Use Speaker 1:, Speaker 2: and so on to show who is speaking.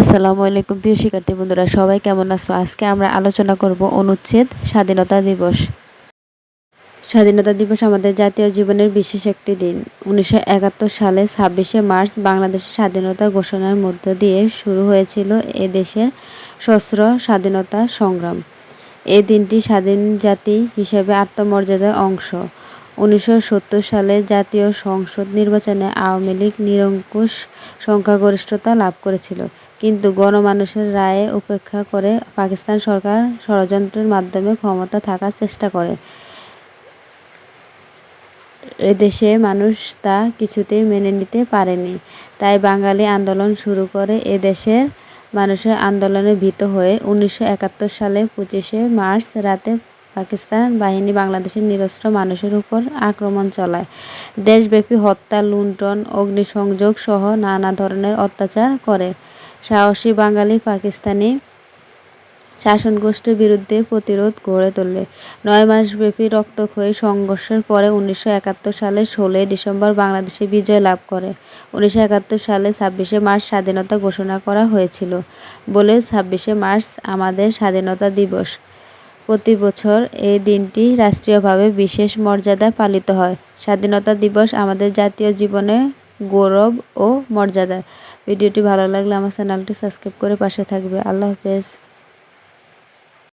Speaker 1: আসসালামু আলাইকুম প্রিয় শিক্ষার্থী বন্ধুরা, সবাই কেমন আছো? আজকে আমরা আলোচনা করব অনুচ্ছেদ স্বাধীনতা দিবস। স্বাধীনতা দিবস আমাদের জাতীয় জীবনের বিশেষ একটি দিন। উনিশশো একাত্তর সালে ছাব্বিশে মার্চ বাংলাদেশের স্বাধীনতা ঘোষণার মধ্য দিয়ে শুরু হয়েছিল এ দেশের সশস্ত্র স্বাধীনতা সংগ্রাম। এই দিনটি স্বাধীন জাতি হিসেবে আত্মমর্যাদার অংশ। উনিশশো সত্তর সালে জাতীয় সংসদ নির্বাচনে আওয়ামী লীগ নিরঙ্কুশ সংখ্যাগরিষ্ঠতা লাভ করেছিল। কিন্তু গণমানুষের রায়ে উপেক্ষা করে পাকিস্তান সরকার ষড়যন্ত্রের মাধ্যমে ক্ষমতা থাকার চেষ্টা করে। এদেশে মানুষ তা কিছুতেই মেনে নিতে পারেনি। তাই বাঙালি আন্দোলন শুরু করে এদেশের মানুষের আন্দোলনে ভীত হয়ে উনিশশো একাত্তর সালে পঁচিশে মার্চ রাতে পাকিস্তান বাহিনী বাংলাদেশের নিরস্ত্র মানুষের উপর আক্রমণ চালায়। দেশব্যাপী হত্যা, লুণ্ঠন, অগ্নিসংযোগ সহ নানা ধরনের অত্যাচার করে। সাহসী বাঙালি পাকিস্তানি শাসনগোষ্ঠীর বিরুদ্ধে প্রতিরোধ গড়ে তোলে। নয় মাসব্যাপী রক্তক্ষয়ী সংঘর্ষের পরে উনিশশো একাত্তর সালের ষোলোই ডিসেম্বর বাংলাদেশে বিজয় লাভ করে। উনিশশো একাত্তর সালে ছাব্বিশে মার্চ স্বাধীনতা ঘোষণা করা হয়েছিল বলে ছাব্বিশে মার্চ আমাদের স্বাধীনতা দিবস। প্রতি বছর এই দিনটি রাষ্ট্রীয়ভাবে বিশেষ মর্যাদা পালিত হয়। স্বাধীনতা দিবস আমাদের জাতীয় জীবনে গৌরব ও মর্যাদা। ভিডিওটি ভালো লাগলে আমার চ্যানেলটি সাবস্ক্রাইব করে পাশে থাকবে। আল্লাহ হাফেজ।